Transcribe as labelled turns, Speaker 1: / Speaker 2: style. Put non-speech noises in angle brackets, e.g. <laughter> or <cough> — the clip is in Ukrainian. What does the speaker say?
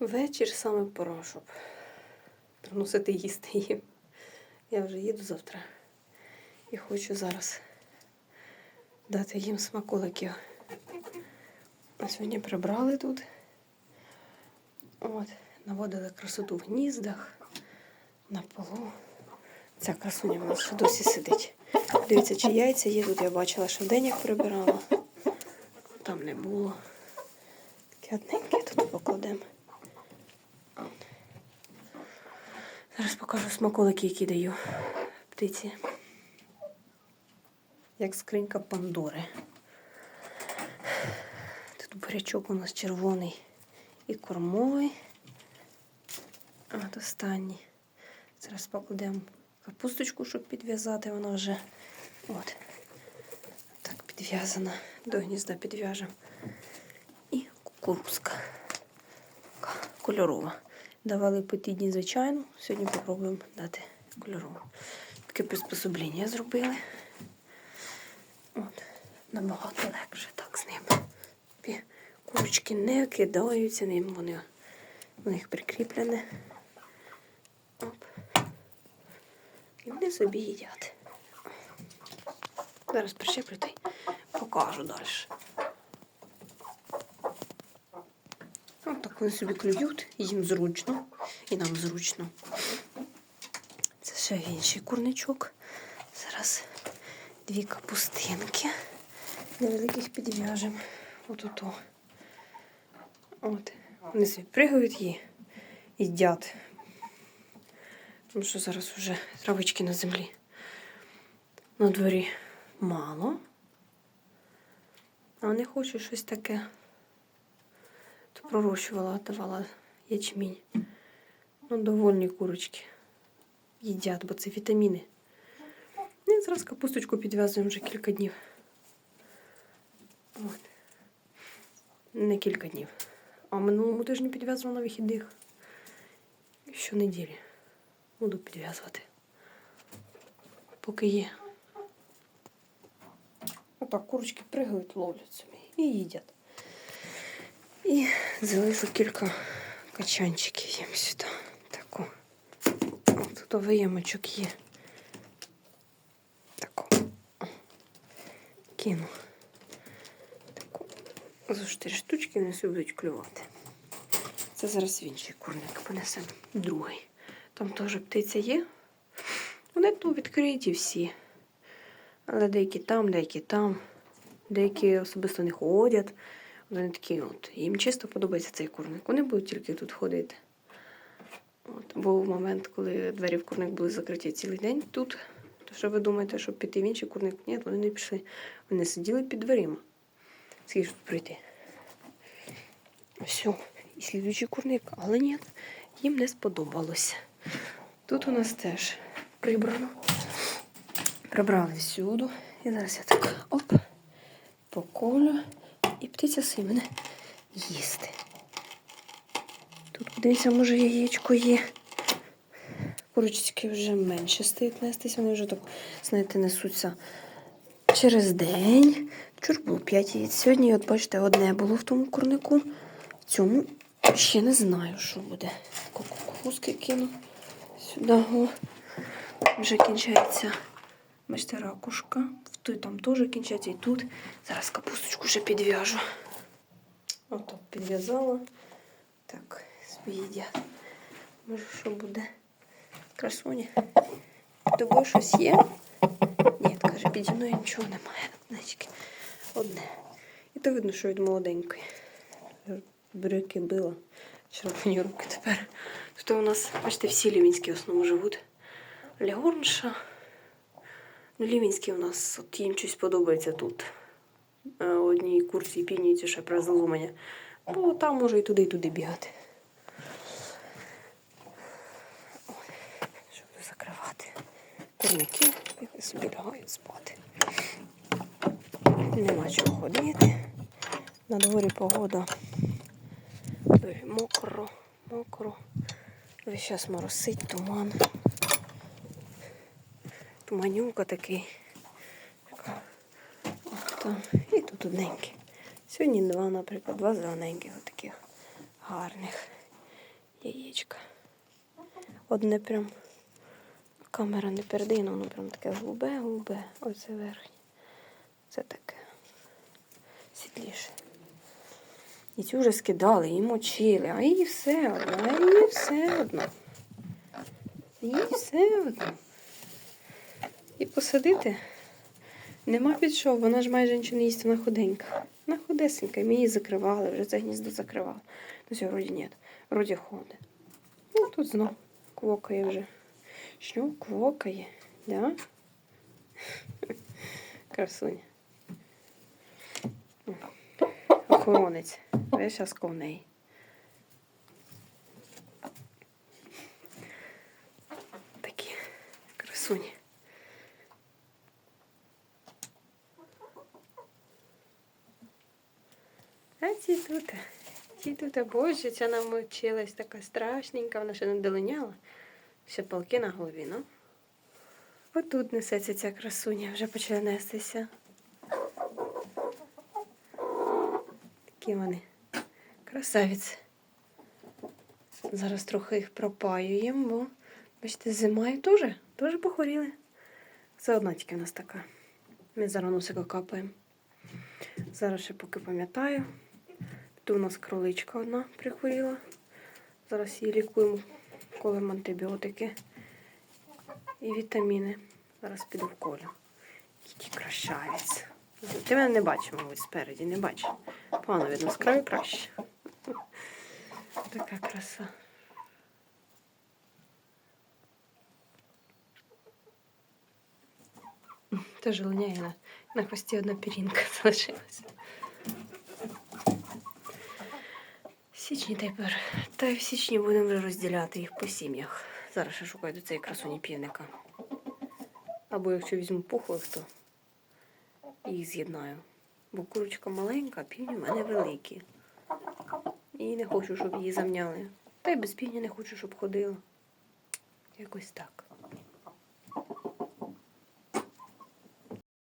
Speaker 1: Вечір саме пора, щоб приносити їсти їм. Я вже їду завтра і хочу зараз дати їм смаколиків. Сьогодні прибрали тут. От, наводили красоту в гніздах, на полу. Ця красуня в нас ще досі сидить. Дивіться, чи яйця є тут. Я бачила, що вдень як прибирала. Там не було. Таке одненьке тут покладемо. Зараз покажу смаколики, які даю птиці. Як скринька Пандори. Тут бурячок у нас червоний і кормовий. От останній. Зараз покладемо капусточку, щоб підв'язати. Вона вже от так підв'язана. До гнізда підв'яжемо. І кукурузка. Кольорова. Давали по ті звичайно. Сьогодні попробуємо дати кольорову. Таке приспособлення зробили. От, набагато легше так з ним. Курочки не кидаються ним, вони у них прикріплене. Оп. І вони собі їдять. Зараз прищеплю та й покажу далі. От так вони собі клюють, їм зручно, і нам зручно. Це ще інший курничок. Зараз дві капустинки невеликих підв'яжемо. От. От. Вони собі пригають її, їдять. Тому що зараз вже травички на землі. На дворі мало. А вони хочуть щось таке. Пророщувала, давала ячмінь. Ну, довольні курочки. Їдять, бо це вітаміни. Ну, І зараз капусточку підв'язуємо вже кілька днів. От. Не кілька днів. А минулому тижні підв'язувала на вихідних. Щонеділі. Буду підв'язувати. Поки є. Отак курочки пригають, ловлять собі і їдять. І залишу кілька качанчиків їм сюди. Таку. Тут виємочок є. Таку. О. Кину. Таку. За чотири штучки вони будуть клювати. Це зараз в інший курник понесемо. Другий. Там теж птиця є. Вони тут відкриті всі. Але деякі там, деякі там. Деякі особисто не ходять. Вони такі от. Їм чисто подобається цей курник. Вони будуть тільки тут ходити. От. Був момент, коли двері в курник були закриті цілий день тут. То що ви думаєте, щоб піти в інший курник? Ні, вони не пішли. Вони сиділи під дверима. Скільки ж тут пройти? Все. І слідуючий курник, але ні, їм не сподобалося. Тут у нас теж прибрано. Прибрали всюду. І зараз я так оп, поколю. І птиця си мене їсти. Тут, подивіться, може, яєчко є. Курочки вже менше стають нестись, вони вже так, знаєте, несуться через день. Вчора було 5 яєць. Сьогодні, от бачите, одне було в тому курнику. В цьому ще не знаю, що буде. Кукурузки кину сюди. Вже кінчається. Бачите, ракушка. Той там теж кінчається і тут. Зараз капусточку ще підв'яжу. Ото підв'язала. Так, їдять. Може, що буде? Красуня. Тобою щось є? Ні, каже, піді мною нічого немає. Значить, одне. І то видно, що від молоденької. Брюки била. Червоні руки тепер. Тут у нас, бачите, всі лівінські в основному живуть. Лягорнша. Ну, лівінські у нас, от їм щось подобається тут. Е, Одній курсі півніці ще про заломання. Бо там може і туди, і туди бігати. Ой, Щоб не закривати. Вони собі лягають спати. Нема чого ходити. На дворі погода. Мокро, мокро. Весь час моросить, туман. Туманюка такий. От. І тут одненький. Сьогодні два, наприклад, два зелененьких таких гарних. яєчка. Одне прям камера не передає, але воно прям таке голубе-голубе. Оце верхнє. Це таке світліше. І цю вже скидали, і мочили, а їй все одно, а їй все одно. Їй все одно. І посадити нема під що, вона ж майже нічого не їсть, вона худенька. Вона худесенька, ми її закривали, вже це гніздо закривали. Ну все, вроді ні, вроді ходить. Ну, тут знов квокає вже. Що квокає, да? <laughs> Красуня. Охоронець. Час коло неї. Такі красуні. А ці тут. Ці тут, боже, ця намочилась така страшненька, вона ще не долиняла. Ще палки на голові, ну. Отут несеться ця красуня, вже почала нестися. Такі вони. Красавіці. Зараз трохи їх пропаюємо, бо, бачите, зимою теж, теж похворіли. Це одна тільки в нас така. Ми зараз носика капаємо. Зараз ще поки пам'ятаю. Тут у нас кроличка одна прихворіла. Зараз її лікуємо, колемо антибіотики і вітаміни. Зараз піду в колю. Кіті кращавець. Ти мене не бачиш, мабуть, спереді, не бачиш. Погано видно, з краю краще. <laughs> Така краса. Теж линяє на хвості одна пірінка <laughs> залишилася. Січні тепер. Та й в січні будемо вже розділяти їх по сім'ях. Зараз ще шукаю до цієї красуні півника. Або якщо візьму пухлих, то їх з'єднаю. Бо курочка маленька, а півні в мене великі. І не хочу, щоб її замняли. Та й без півня не хочу, щоб ходила. Якось так.